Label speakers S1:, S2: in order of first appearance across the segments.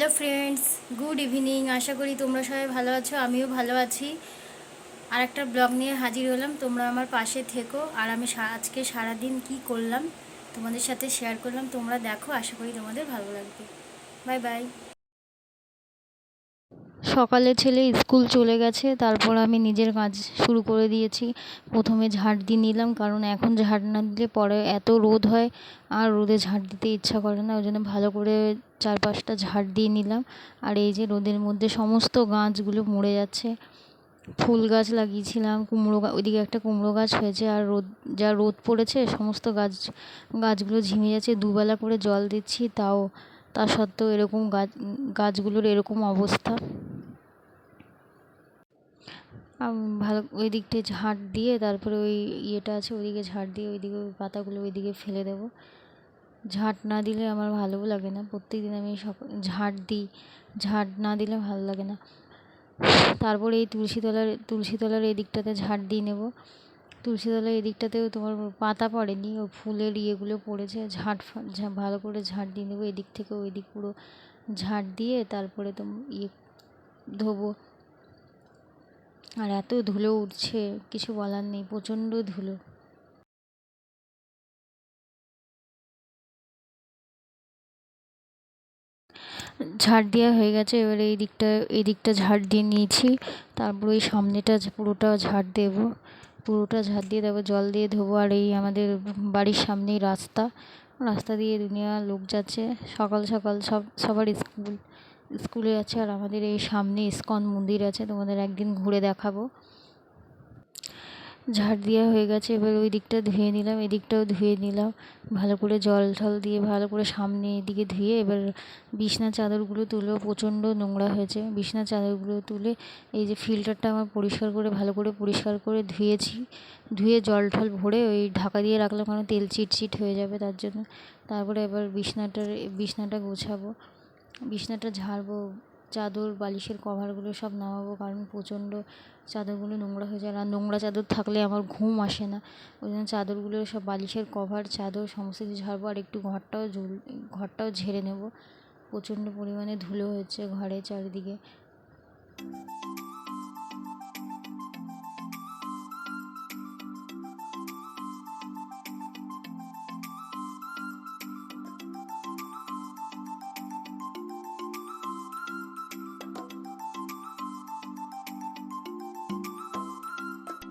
S1: Hello friends good evening আশা করি তোমরা সবাই ভালো আছো, আমিও ভালো আছি। আর একটা ব্লগ নিয়ে হাজির হলাম, তোমরা আমার পাশে থেকো। আর আমি আজকে সারাদিন কি করলাম, তোমাদের সাথে শেয়ার করলাম, তোমরা দেখো, আশা করি তোমাদের ভালো লাগবে। বাই বাই সকালে ছেলে স্কুল চলে গেছে, তারপর আমি নিজের কাজ শুরু করে দিয়েছি। প্রথমে ঝাড় দিয়ে নিলাম, কারণ এখন ঝাড় না দিলে পরে এত রোদ হয়, আর রোদে ঝাড় দিতে ইচ্ছা করে না, ওই জন্য ভালো করে চার পাঁচটা ঝাড় দিয়ে নিলাম। আর এই যে রোদের মধ্যে সমস্ত গাছগুলো মরে যাচ্ছে। ফুল গাছ লাগিয়েছিলাম, কুমড়ো ওইদিকে একটা কুমড়ো গাছ হয়েছে, আর রোদ, যা রোদ পড়েছে, সমস্ত গাছ, গাছগুলো ঝিমে যাচ্ছে। দুবেলা করে জল দিচ্ছি, তাও তা সত্ত্বেও এরকম গাছ, গাছগুলোর এরকম অবস্থা। ভালো ওই দিকটায় ঝাঁট দিয়ে তারপরে ওই ইয়েটা আছে, ওইদিকে ঝাড় দিয়ে ওইদিকে ওই পাতাগুলো ওইদিকে ফেলে দেবো। ঝাঁট না দিলে আমার ভালোও লাগে না। প্রত্যেক দিন আমি সকাল ঝাঁট দিই। ঝাড় না দিলে ভালো লাগে না। তারপরে এই তুলসীতলার তুলসীতলার এই দিকটাতে ঝাড় দিয়ে নেব। তুলসীতলার এই দিকটাতেও তোমার পাতা পড়েনি, ও ফুলের ইয়েগুলো পড়েছে, ঝাঁট ভালো করে ঝাড় দিয়ে নেব, এদিক থেকে ওই দিক পুরো ঝাঁট দিয়ে তারপরে তো ইয়ে ধোবো। আর এত ধুলো উঠছে, কিছু বলার নেই, প্রচণ্ড ধুলো। ঝাড় দেওয়া হয়ে গেছে, এবারে এই দিকটা এই দিকটা ঝাড় দিয়ে নিয়েছি, তারপর ওই সামনেটা পুরোটা ঝাড় দেবো। পুরোটা ঝাঁট দিয়ে তারপর জল দিয়ে ধোবো আর এই আমাদের বাড়ির সামনেই রাস্তা। রাস্তা দিয়ে দুনিয়া লোক যাচ্ছে। সকাল সকাল সব, সবার স্কুল, স্কুলে যাচ্ছে আর আমাদের এই সামনে ইস্কন মন্দির আছে। তোমাদের একদিন ঘুরে দেখাবো। ঝাড় দেওয়া হয়ে গেছে, এবার ওই দিকটা ধুয়ে নিলাম এদিকটাও ধুয়ে নিলাম। ভালো করে জল ঠল দিয়ে ভালো করে সামনে এদিকে ধুয়ে এবার বিছনা চাদরগুলো তুলেও প্রচণ্ড নোংরা হয়েছে। বিছনা চাদরগুলো তুলে এই যে ফিল্টারটা আমার পরিষ্কার করে, ভালো করে পরিষ্কার করে ধুয়েছি। ধুয়ে জল ঠল ভরে ওই ঢাকা দিয়ে রাখলাম কারণ তেল চিটচিট হয়ে যাবে তার জন্য। তারপরে এবার বিছনাটার বিছনাটা গোছাবো। বিছনাটা ঝাড়বো, চাদর, বালিশের কভারগুলো সব নামাবো কারণ প্রচণ্ড চাদরগুলো নোংরা হয়ে যায়। আর নোংরা চাদর থাকলে আমার ঘুম আসে না। ওই জন্য চাদরগুলো সব বালিশের কভার চাদর, সমস্ত কিছু ঝাড়বো। আর একটু ঘরটাও ঝুল, ঘরটাও ঝেড়ে নেব। প্রচণ্ড পরিমাণে ধুলো হয়েছে ঘরে চারিদিকে।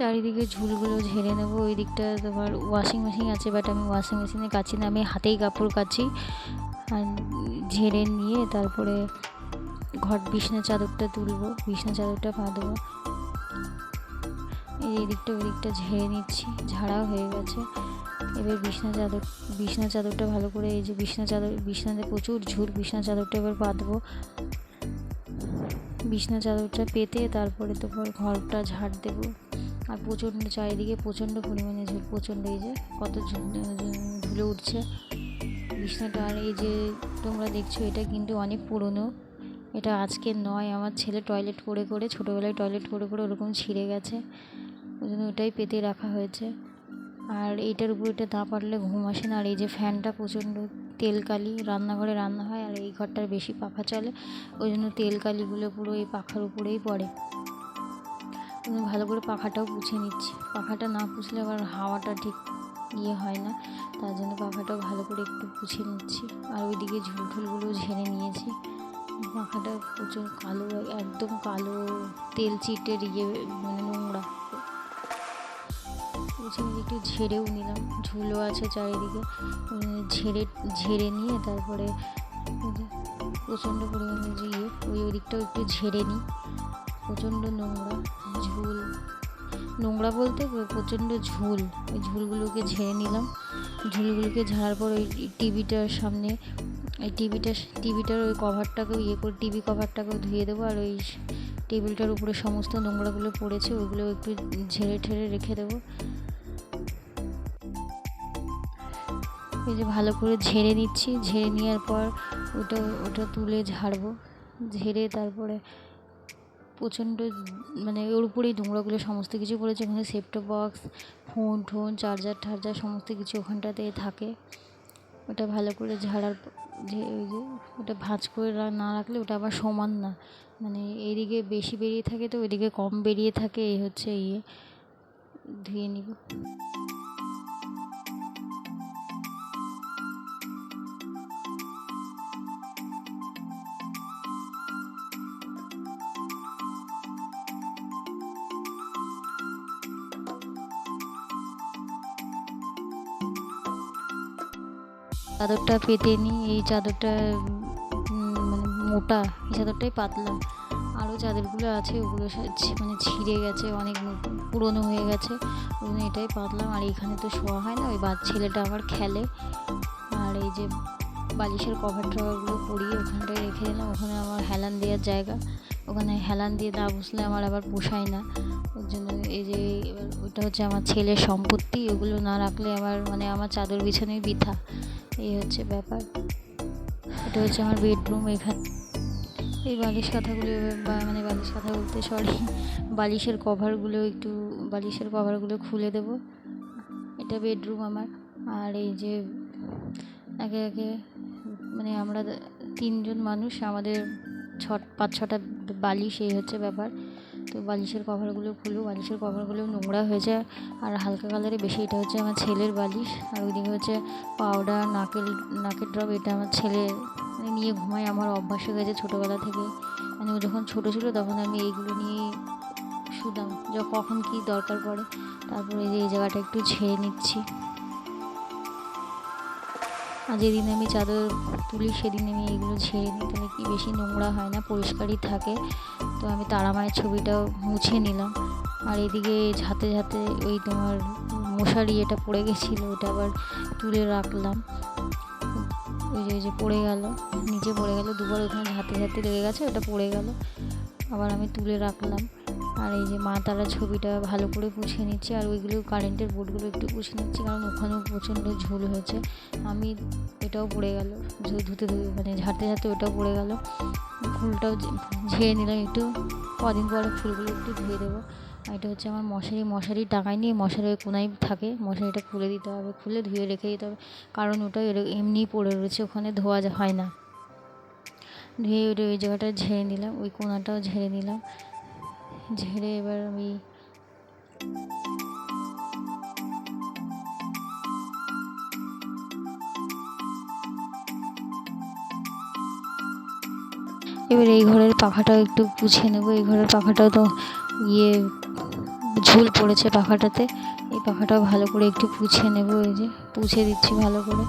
S1: চারিদিকে ঝুলগুলো ঝেড়ে নেব ওই দিকটা তোমার ওয়াশিং মেশিন আছে বাট আমি ওয়াশিং মেশিনে কাছি না, আমি হাতেই কাপড় কাচি। আর ঝেড়ে নিয়ে তারপরে ঘর বিছনা চাদরটা তুলবো, বিছনা চাদরটা বাঁধবো। এই যে এদিকটা ওই দিকটা ঝেড়ে নিচ্ছি, ঝাড়াও হয়ে গেছে। এবার বিছনা চাদর, বিছনা চাদরটা ভালো করে, এই যে বিছনা চাদর, বিছনাতে প্রচুর ঝুল, বিছনা চাদরটা এবার বাঁধবো। বিছনা চাদরটা পেতে তারপরে তোমার ঘরটা ঝাড় দেবো। আর প্রচণ্ড চারিদিকে প্রচণ্ড পরিমাণে ঝুল প্রচণ্ড এই যে কত ধুলো উঠছে। বিছনাটা আর এই যে তোমরা দেখছ, এটা কিন্তু অনেক পুরনো। এটা আজকে নয়, আমার ছেলে টয়লেট করে করে, ছোটোবেলায় টয়লেট করে করে ওরকম ছিঁড়ে গেছে। ওই জন্য ওটাই পেতে রাখা হয়েছে। আর এইটার উপর এটা না পারলে ঘুম আসে না। আর এই যে ফ্যানটা প্রচণ্ড তেলকালি, রান্নাঘরে রান্না হয়, আর এই ঘরটার বেশি পাখা চলে। ওই জন্য তেলকালিগুলো পুরো এই পাখার উপরেই পড়ে। আমি ভালো করে পাখাটাও পুছে নিচ্ছি। পাখাটা না পুছলে আবার হাওয়াটা ঠিক ইয়ে হয় না। তার জন্য পাখাটাও ভালো করে একটু পুছে নিচ্ছি। আর ওইদিকে ঝুল ঠুলগুলো ঝেড়ে নিয়েছি। পাখাটা প্রচুর কালো, একদম কালো তেল চিটের ইয়ে মানে নোংরা। একটু ঝেড়েও নিলাম। ঝুলও আছে চারিদিকে। ঝেড়ে ঝেড়ে নিয়ে তারপরে প্রচণ্ড পরিমাণে যে ইয়ে ওই ওই দিকটাও একটু ঝেড়ে নিই। প্রচণ্ড নোংরা। ঝুল। নোংরা বলতে প্রচণ্ড ঝুল। ওই ঝুলগুলোকে ঝেড়ে নিলাম। ঝুলগুলোকে ঝাড়ার পর ওই টিভিটার সামনে, এই টিভিটা টিভিটার ওই কভারটাকেও ইয়ে করে টিভি কভারটাকেও ধুয়ে দেবো। আর ওই টেবিলটার উপরে সমস্ত নোংরাগুলো পড়েছে ওইগুলো একটু ঝেড়ে ঠেড়ে রেখে দেবো। এই যে ভালো করে ঝেড়ে নিচ্ছি। ঝেড়ে নেওয়ার পর ওটা ওটা তুলে ঝাড়বো। ঝেড়ে তারপরে প্রচণ্ড মানে ওর উপরেই নোংরাগুলো সমস্ত কিছু পড়েছে। ওখানে সেপটো বক্স ফোন টোন চার্জার টার্জার সমস্ত কিছু ওখানটাতে থাকে। ওটা ভালো করে ঝাড়ার যে ওটা ভাঁজ করে না রাখলে ওটা আবার সমান না। মানে এইদিকে বেশি বেরিয়ে থাকে তো ওইদিকে কম বেরিয়ে থাকে, এই হচ্ছে ইয়ে। ধুয়ে নিব। চাদরটা পেতে নিই এই চাদরটা মানে মোটা, এই চাদরটাই পাতলা আরও চাদরগুলো আছে, ওগুলো মানে ছিঁড়ে গেছে, অনেক পুরনো হয়ে গেছে ওই এটাই পাতলাম। আর এখানে তো শোয়া হয় না, ওই বাচ্চা ছেলেটা আবার খেলে। আর এই যে বালিশের কভার টভারগুলো পরিয়ে ওখানটায় রেখে দিলাম, ওখানে আমার হেলান দেওয়ার জায়গা। ওখানে হেলান দিয়ে না বসলে আমার আবার পোষায় না। ওর জন্য এই যে ওইটা হচ্ছে আমার ছেলের সম্পত্তি, ওগুলো না রাখলে আমার মানে আমার চাদর বিছানোই বৃথা। এই হচ্ছে ব্যাপার। এটা হচ্ছে আমার বেডরুম এখানে। এই বালিশ কাঁথাগুলো বা মানে বালিশ কাঁথা বলতে সরি বালিশের কভারগুলো একটু, বালিশের কভারগুলো খুলে দেব। এটা বেডরুম আমার। আর এই যে, একে একে মানে আমরা তিনজন মানুষ, আমাদের ছ পাঁচ ছটা বালিশ, এই হচ্ছে ব্যাপার। তো বালিশের কভারগুলো খুলবো বালিশের কভারগুলো নোংরা হয়ে যায়। আর হালকা কালারে বেশি, এটা হচ্ছে আমার ছেলের বালিশ। আর ওইদিকে হচ্ছে পাউডার নাকেল নাকের ড্রপ এটা আমার ছেলে নিয়ে ঘুমায় আমার অভ্যাস হয়ে গেছে ছোটোবেলা থেকে। মানে ও যখন ছোটো ছিল তখন আমি এইগুলো নিয়ে শুতাম, যে কখন কী দরকার পড়ে। তারপরে যে এই জায়গাটা একটু ছেড়ে নিচ্ছি। আর যেদিন আমি চাদর তুলি, সেদিন আমি এইগুলো ছেড়ে নিই। তাহলে কি বেশি নোংরা হয় না, পরিষ্কারই থাকে। তো আমি তারা মায়ের ছবিটাও মুছে নিলাম। আর এদিকে ঝাতে ঝাঁতে ওই তোমার মশারি এটা পড়ে গেছিল, ওটা আবার তুলে রাখলাম। ওই যে ওই যে পড়ে গেল, নিচে পড়ে গেল, দুবার ওখানে ঝাতে ঝাতে লেগে গেছে, ওটা পড়ে গেল। আবার আমি তুলে রাখলাম। আর এই যে মা তারা ছবিটা ভালো করে পুছে নিচ্ছে, আর ওইগুলো কারেন্টের বোর্ডগুলো একটু পুছে নিচ্ছে, কারণ ওখানেও প্রচণ্ড ঝোল হয়েছে। আমি এটাও পড়ে গেল ধুতে ধুতে মানে ঝাড়তে ঝাড়তে ওটাও পড়ে গেল। ফুলটাও ঝেড়ে নিলাম একটু, কদিন পরে ফুলগুলো একটু ধুয়ে দেবো। আর এটা হচ্ছে আমার মশারি মশারি টাঙায় নিয়ে মশারি ওই কোনায় থাকে, মশারিটা খুলে দিতে হবে, খুলে ধুয়ে রেখে দিতে হবে, কারণ ওটা এমনিই পড়ে রয়েছে, ওখানে ধোয়া হয় না। ধুয়ে ওই জায়গাটা ঝেড়ে নিলাম, ওই কোনাটাও ঝেড়ে নিলাম ঝেড়ে এবার আমি এবার এই ঘরের পাখাটাও একটু পুছে নেব। এই ঘরের পাখাটাও তো ইয়ে ঝুল পড়েছে পাখাটাতে। এই পাখাটাও ভালো করে একটু পুছে নেব। এই যে পুছে দিচ্ছি ভালো করে।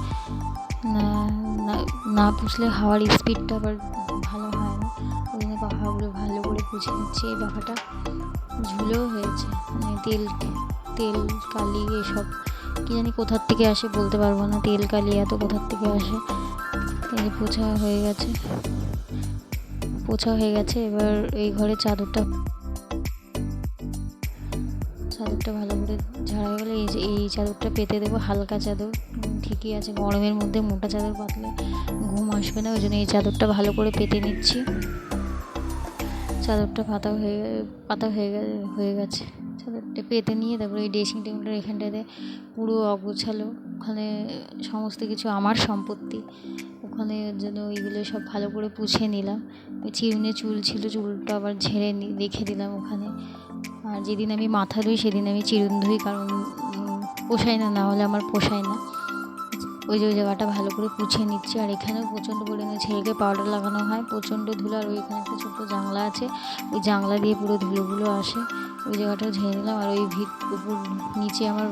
S1: না- না পুছলে হাওয়ার স্পিডটা আবার করে নিচ্ছি এই পাখাটা ঝুলেও হয়েছে মানে তেল তেল, কালি এসব। কী জানি কোথার থেকে আসে বলতে পারব না, তেল, কালি এত কোথার থেকে আসে। এই পোছা হয়ে গেছে। পোছা হয়ে গেছে, এবার এই ঘরে চাদরটা চাদরটা ভালো করে ঝাড়া গেলে এই এই চাদরটা পেতে দেবো হালকা চাদর। ঠিকই আছে, গরমের মধ্যে মোটা চাদর পাতলে ঘুম আসবে না, ওই জন্য এই চাদরটা ভালো করে পেতে নিচ্ছি। চাদরটা পাতা হয়ে পাতা হয়ে হয়ে গেছে। চাদরটা পেতে নিয়ে তারপরে এই ড্রেসিং টেবিলটার এখানটাতে পুরো অগোছালো। ওখানে সমস্ত কিছু আমার সম্পত্তি। ওখানে জন্য ওইগুলো সব ভালো করে পুছে নিলাম। ওই চিরুনে চুল ছিল, চুলটা আবার ঝেড়ে রেখে দিলাম ওখানে। আর যেদিন আমি মাথা ধুই, সেদিন আমি চিরুন ধুই, কারণ পোষায় না না হলে আমার পোষায় না। ওই যে ওই জায়গাটা ভালো করে পুছিয়ে নিচ্ছি। আর এখানেও প্রচণ্ড পরিমাণে ছেলেকে পাউডার লাগানো হয়, প্রচণ্ড ধুলো। আর ওইখানে একটা ছোট্ট জানলা আছে। ওই জানলা দিয়ে পুরো ধুলোগুলো আসে। ওই জায়গাটাও ঝেড়ে নিলাম। আর ওই ভিত উপর নিচে আমার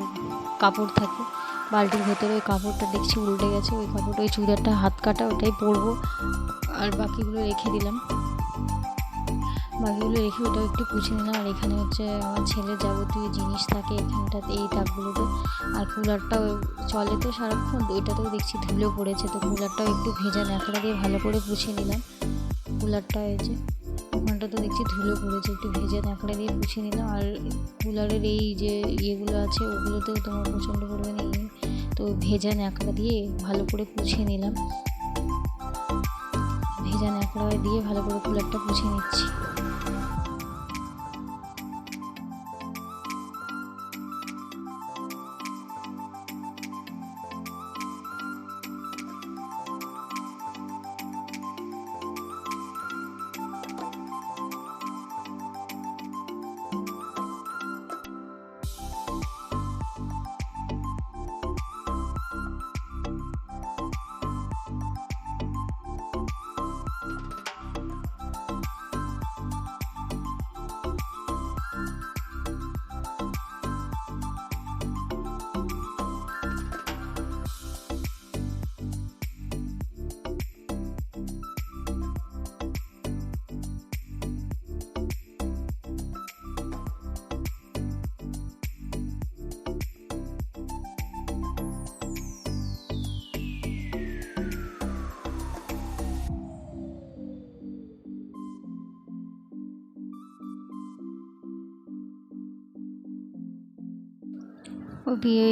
S1: কাপড় থাকে। বালতির ভেতরে ওই কাপড়টা দেখছি উল্টে গেছে। ওই কাপড়টা, ওই চুড়িদারটা হাত কাটা, ওটাই পরবো। আর বাকিগুলো রেখে দিলাম। বাকিগুলো রেখে ওটাও একটু পুছে নিলাম। আর এখানে হচ্ছে আমার ছেলের যাবতীয় জিনিস থাকে এখানটাতে, এই তাকগুলোতে আর কুলারটাও চলে তো সারাক্ষণ, ওইটাতেও দেখছি ধুলো পড়েছে, তো কুলারটাও একটু ভেজা ন্যাকড়া দিয়ে ভালো করে পুছে নিলাম। কুলারটা হয়েছে ওখানটা তো দেখছি ধুলো পড়েছে, একটু ভেজা ন্যাকড়া দিয়ে পুছে নিলাম। আর কুলারের এই যে ইয়েগুলো আছে, ওগুলোতেও তোমার প্রচণ্ড পরিমাণে তো ভেজা ন্যাকড়া দিয়ে ভালো করে পুছে নিলাম। ভেজা ন্যাকড়া দিয়ে ভালো করে কুলারটা পুছে নিচ্ছি।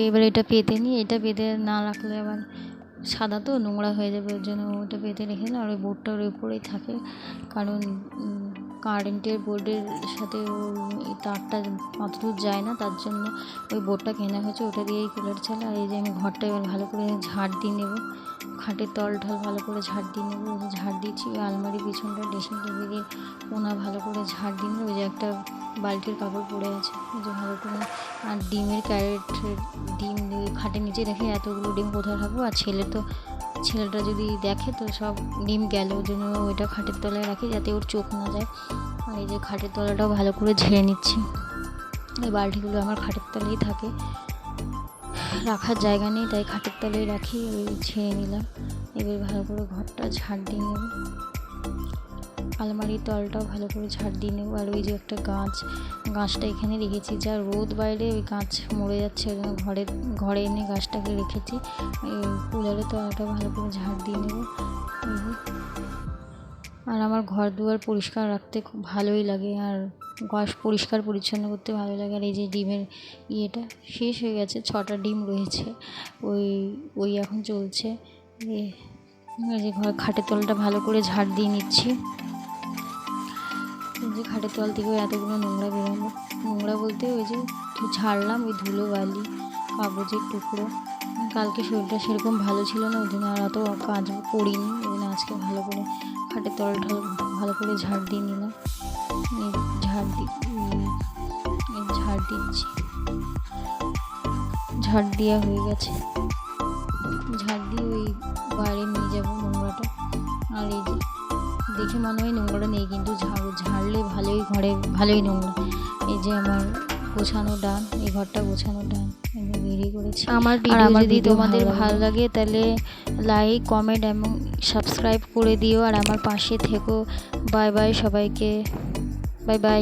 S1: এবার এটা পেতে নিয়ে, এটা পেতে না রাখলে আবার সাদা তো নোংরা হয়ে যাবে, ওর জন্য ওটা পেতে রেখে না, আর ওই বোর্ডটা ওর উপরেই থাকে। কারণ কারেন্টের বোর্ডের সাথে তারটা অত দূর যায় না, তার জন্য ওই বোর্ডটা কেনা হয়েছে, ওটা দিয়েই কুলার চালা। আর এই যে আমি ঘরটা এবার ভালো করে ঝাড় দিয়ে নেব। খাটের তল ঢল ভালো করে ঝাড় দিয়ে নেব ঝাড় দিচ্ছি আলমারি পিছনটা, ড্রেসিং টেবিলের কোনা ভালো করে ঝাড় দিয়ে নেব, ওই যে একটা বালতির কাপড় পড়ে আছে। যে ভালো করে আর ডিমের ক্যারেট ডিম খাটের নিচে রেখে এতগুলো ডিম কোথায় রাখব? আর ছেলে তো, ছেলেটা যদি দেখে তো সব ডিম গেল, ওই জন্য ওইটা খাটের তলায় রাখি যাতে ওর চোখ না যায়। আর এই যে খাটের তলাটাও ভালো করে ঝেড়ে নিচ্ছি। এই বালতিগুলো আমার খাটের তলেই থাকে। রাখার জায়গা নেই, তাই খাটের তলেই রাখি, ওই ছেড়ে নিলাম। এবার ভালো করে ঘরটা ঝাড় দিয়ে নেব। আলমারির তলটাও ভালো করে ঝাড় দিয়ে নেব। আর ওই যে একটা গাছ, গাছটা এখানে রেখেছি। যা রোদ বাইরে, ওই গাছ মরে যাচ্ছে, ওই জন্য ঘরে ঘরে এনে গাছটাকে রেখেছি। কুলারের তলাটা ভালো করে ঝাড় দিয়ে নেব। আর আমার ঘর দুয়ার পরিষ্কার রাখতে খুব ভালোই লাগে। আর গাছ পরিষ্কার পরিচ্ছন্ন করতে ভালো লাগে। আর এই যে ডিমের ইয়েটা শেষ হয়ে গেছে, ছটা ডিম রয়েছে। ওই ওই এখন চলছে। যে ঘর খাটের তলটা ভালো করে ঝাড় দিয়ে নিচ্ছি। যে খাটের তল থেকে এতগুলো নোংরা বেরোলো। নোংরা বলতে ওই যে ঝাড়লাম ওই ধুলো বালি, কাগজের টুকরো। কালকে শরীরটা সেরকম ভালো ছিল না, ওই জন্য আর অত কাজ করিনি। ওই জন্য আজকে ভালো করে খাটের তল ঢল ভালো করে ঝাড় দিয়ে নিলাম। ঝাড় দি ঝাড় দিচ্ছি। ঝাড় দেওয়া হয়ে গেছে। দেখে মনে হয় নোংরা নেই কিন্তু ঝাড়ু ঝাড়লে ভালোই ঘরে ভালোই নোংরা। এই যে আমার গোছানো ডান এই ঘরটা গোছানো ডান বেরিয়ে করেছি।
S2: আমার ভিডিও
S1: যদি তোমাদের
S2: ভালো
S1: ভালো লাগে তাহলে লাইক কমেন্ট এবং সাবস্ক্রাইব করে দিও। আর আমার পাশে থেকো। বাই বাই সবাইকে। Bye bye